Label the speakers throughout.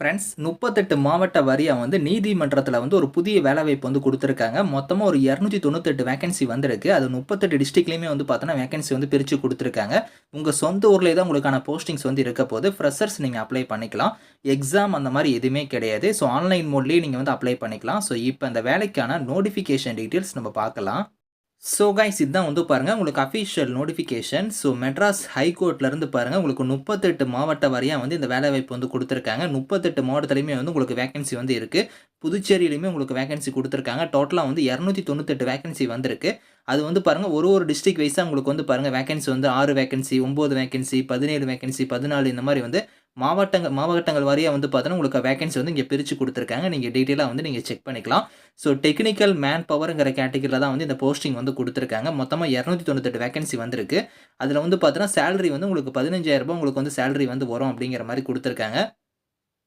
Speaker 1: Friends முப்பத்தெட்டு மாவட்ட வாரியாக வந்து நீதிமன்றத்தில் வந்து ஒரு புதிய வேலைவாய்ப்பு வந்து கொடுத்துருக்காங்க. மொத்தமாக ஒரு இரநூத்தி தொண்ணூத்தெட்டு வேகன்சி வந்திருக்கு. அது முப்பத்தெட்டு டிஸ்ட்ரிக்ட்லேயுமே வந்து பார்த்தோன்னா வேகன்சி வந்து பிரித்து கொடுத்துருக்காங்க. உங்கள் சொந்த ஊர்லேயே தான் உங்களுக்கான போஸ்டிங்ஸ் வந்து இருக்க போது ஃப்ரெஷர்ஸ் நீங்கள் அப்ளை பண்ணிக்கலாம். எக்ஸாம் அந்த மாதிரி எதுவுமே கிடையாது. ஸோ ஆன்லைன் மோட்லேயே நீங்கள் வந்து அப்ளை பண்ணிக்கலாம். ஸோ இப்போ அந்த வேலைக்கான நோட்டிஃபிகேஷன் டீட்டெயில்ஸ் நம்ம பார்க்கலாம். ஸோ கைஸ் இதுதான் வந்து பாருங்கள் உங்களுக்கு அஃபிஷியல் நோட்டிஃபிகேஷன் ஸோ மெட்ராஸ் ஹைகோர்ட்லேருந்து பாருங்கள் உங்களுக்கு முப்பத்தெட்டு மாவட்ட வாரியாக வந்து இந்த வேலைவாய்ப்பு வந்து கொடுத்துருக்காங்க. முப்பத்தெட்டு மாவட்டத்துலையுமே வந்து உங்களுக்கு வேகன்சி வந்து இருக்குது புதுச்சேரியிலையுமே உங்களுக்கு வேகன்சி கொடுத்துருக்காங்க. டோட்டலாக வந்து இரநூத்தி தொண்ணூத்தெட்டு வேகன்சி வந்திருக்கு. அது வந்து பாருங்கள் ஒரு ஒரு டிஸ்ட்ரிக் வைஸாக உங்களுக்கு வந்து பாருங்கள் வேகன்சி வந்து ஆறு வேகன்சி ஒம்பது வேகன்சி பதினேழு வேகன்சி பதினாலு இந்த மாதிரி வந்து மாவட்டங்கள் மாவட்டங்கள் வாரியாக வந்து பார்த்தோன்னா உங்களுக்கு வேகன்சி வந்து இங்கே பிரித்து கொடுத்துருக்காங்க. நீங்கள் டீட்டெயிலாக வந்து நீங்கள் செக் பண்ணிக்கலாம். ஸோ டெக்னிக்கல் மேன் பவருங்கிற கேட்டகரியில் தான் வந்து இந்த போஸ்டிங் வந்து கொடுத்துருக்காங்க. மொத்தமாக இரநூத்தி தொண்ணூத்தெட்டு வேகன்சி வந்திருக்கு. அதில் வந்து பார்த்தோன்னா சேலரி வந்து உங்களுக்கு பதினஞ்சாயிரரூபா உங்களுக்கு வந்து சேலரி வந்து வரும் அப்படிங்கிற மாதிரி கொடுத்துருக்காங்க.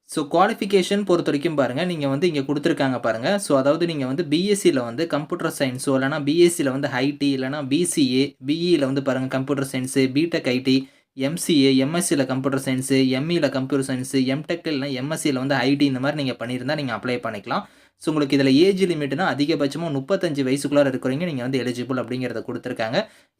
Speaker 1: ஸோ குவாலிஃபிகேஷன் பொறுத்த வரைக்கும் பாருங்கள் நீங்கள் வந்து இங்கே கொடுத்துருக்காங்க பாருங்கள் ஸோ அதாவது நீங்கள் வந்து பிஎஸ்சியில் வந்து கம்ப்யூட்டர் சயின்ஸோ இல்லைனா பிஎஸ்சியில் வந்து ஐடி இல்லைனா பிசிஏ பிஇயில் வந்து பாருங்கள் computer science BTech IT MCA எம்எஸ்சியில் computer science எம்இயில் கம்ப்யூட்டர் சயின்ஸு எம்டெக் இல்லைனா எம்எஸ்சியில் வந்து ஐடி இந்த மாதிரி நீங்கள் பண்ணியிருந்தால் நீங்கள் அப்ளை பண்ணிக்கலாம். ஸோ உங்களுக்கு இதில் ஏஜ் லிமிட்னா அதிகபட்சமாக முப்பத்தஞ்சு வயசுக்குள்ளார இருக்கிறவங்க நீங்கள் வந்து எலிஜிபிள் அப்படிங்கிறத கொடுத்துருக்காங்க.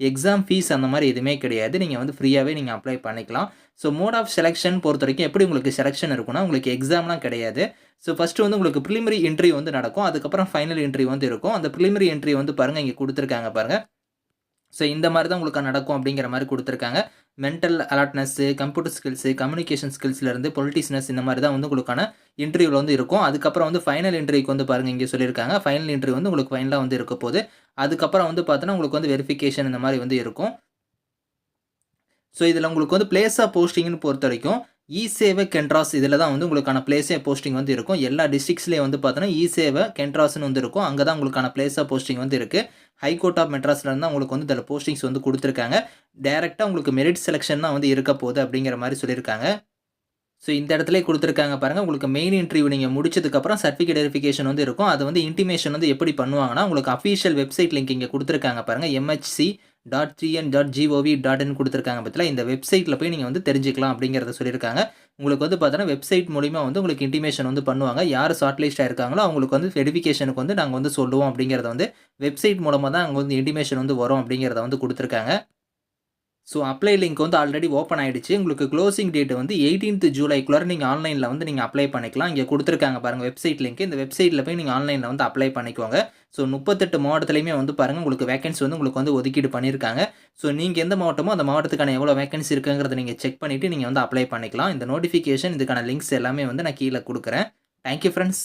Speaker 1: எக்ஸாம் ஃபீஸ் அந்த மாதிரி எதுவுமே கிடையாது. நீங்கள் வந்து ஃப்ரீயாகவே நீங்கள் அப்ளை பண்ணிக்கலாம். ஸோ மோட் ஆஃப் செலெக்ஷன் பொறுத்த வரைக்கும் எப்படி உங்களுக்கு செலெக்ஷன் இருக்குன்னா உங்களுக்கு எக்ஸாம்லாம் கிடையாது. ஸோ ஃபஸ்ட்டு வந்து உங்களுக்கு ப்ரிலிமரி இன்ட்ரி வந்து நடக்கும். அதுக்கப்புறம் ஃபைனல் இன்ட்ரி வந்து இருக்கும். அந்த ப்ரிலிமரி இன்ட்ரி வந்து பாருங்கள் இங்கே கொடுத்துருக்காங்க பாருங்கள் ஸோ இந்த மாதிரி தான் உங்களுக்கு நடக்கும் அப்படிங்கிற மாதிரி கொடுத்துருக்காங்க. Mental alertness computer skills communication ஸ்கில்ஸ்லேருந்து பொலிட்டிஷனஸ் இந்த மாதிரி தான் வந்து உங்களுக்கான இன்டர்வியூவில் வந்து இருக்கும். அதுக்கப்புறம் வந்து ஃபைனல் இன்டர்வியூக்கு வந்து பாருங்கள் இங்கே சொல்லியிருக்காங்க. ஃபைனல் இன்டர்வியூ வந்து உங்களுக்கு ஃபைனலாக வந்து இருக்க போது அதுக்கப்புறம் வந்து பார்த்தோன்னா உங்களுக்கு வந்து வெரிஃபிகேஷன் இந்த மாதிரி வந்து இருக்கும். ஸோ இதில் உங்களுக்கு வந்து பிளேஸ் ஆஃப் போஸ்டிங்னு பொறுத்த வரைக்கும் இ சேவை கென்ட்ராஸ் இதில் தான் வந்து உங்களுக்கான பிளேஸே போஸ்டிங் வந்து இருக்கும். எல்லா டிஸ்ட்ரிக்ஸ்லேயே வந்து பார்த்தோன்னா இ சேவை கென்ட்ராஸ்னு வந்து இருக்கும். அங்கே தான் உங்களுக்கான பிளேஸாக போஸ்டிங் வந்து இருக்குது ஹைகோர்ட் ஆஃப் மெட்ராஸில் இருந்தால் உங்களுக்கு வந்து இதில் போஸ்டிங்ஸ் வந்து கொடுத்துருக்காங்க. டேரெக்டாக உங்களுக்கு மெரிட் செலெக்ஷன் தான் வந்து இருக்க போகுது அப்படிங்கிற மாதிரி சொல்லியிருக்காங்க. ஸோ இந்த இடத்துல கொடுத்துருக்காங்க பாருங்கள் உங்களுக்கு மெயின் இன்டர்வியூ நீங்கள் முடிச்சதுக்கப்புறம் சர்டிஃபிகேட் வெரிஃபிகேஷன் வந்து இருக்கும். அது வந்து இன்டிமேஷன் வந்து எப்படி பண்ணுவாங்கன்னா உங்களுக்கு அஃபீஷியல் வெப்சைட் லிங்க் இங்கே கொடுத்துருக்காங்க பாருங்கள் MHC dot CN dot GOV dot in கொடுத்துருக்காங்க பற்றில இந்த வெப்சைட்டில் போய் நீங்கள் வந்து தெரிஞ்சுக்கலாம் அப்படிங்கிறத சொல்லியிருக்காங்க. உங்களுக்கு வந்து பார்த்தோன்னா வெப்சைட் மூலிமா வந்து உங்களுக்கு இன்டிமேஷன் வந்து பண்ணுவாங்க. யார் ஷார்ட்லிஸ்ட் ஆயிருக்காங்களோ இருக்காங்களோ அவங்களுக்கு வந்து வெரிஃபிகேஷனுக்கு வந்து நாங்கள் வந்து சொல்லுவோம் அப்படிங்கிறத வந்து வெப்சைட் மூலமாக தான் அங்கே வந்து இன்டிமேஷன் வந்து வரும் அப்படிங்கிறத வந்து கொடுத்துருக்காங்க. ஸோ அப்ளை லிங்க் வந்து ஆல்ரெடி ஓப்பன் ஆகிடுச்சு உங்களுக்கு க்ளோசிங் டேட் வந்து எயிட்டீன்த் ஜூலைக்குள்ளே நீங்கள் ஆன்லைனில் வந்து நீங்கள் அப்ளை பண்ணிக்கலாம். இங்கே கொடுத்துருக்காங்க பாருங்கள் வெப்சைட் லிங்க் இந்த வெப்சைட்டில் போய் நீங்கள் ஆன்லைனில் வந்து அப்ளை பண்ணிக்கோங்க. ஸோ முப்பத்தெட்டு மாவட்டத்துலையுமே வந்து பாருங்கள் உங்களுக்கு வேகன்சி வந்து உங்களுக்கு வந்து ஒதுக்கீடு பண்ணியிருக்காங்க. ஸோ நீங்கள் எந்த மாவட்டமோ அந்த மாவட்டத்துக்கான எவ்வளோ வேகன்சி இருக்குங்கிறத நீங்கள் செக் பண்ணிவிட்டு நீங்கள் வந்து அப்ளை பண்ணிக்கலாம். இந்த நோட்டிஃபிகேஷன் இதுக்கான லிங்க்ஸ் எல்லாமே வந்து நான் கீழே கொடுக்குறேன். Thank you friends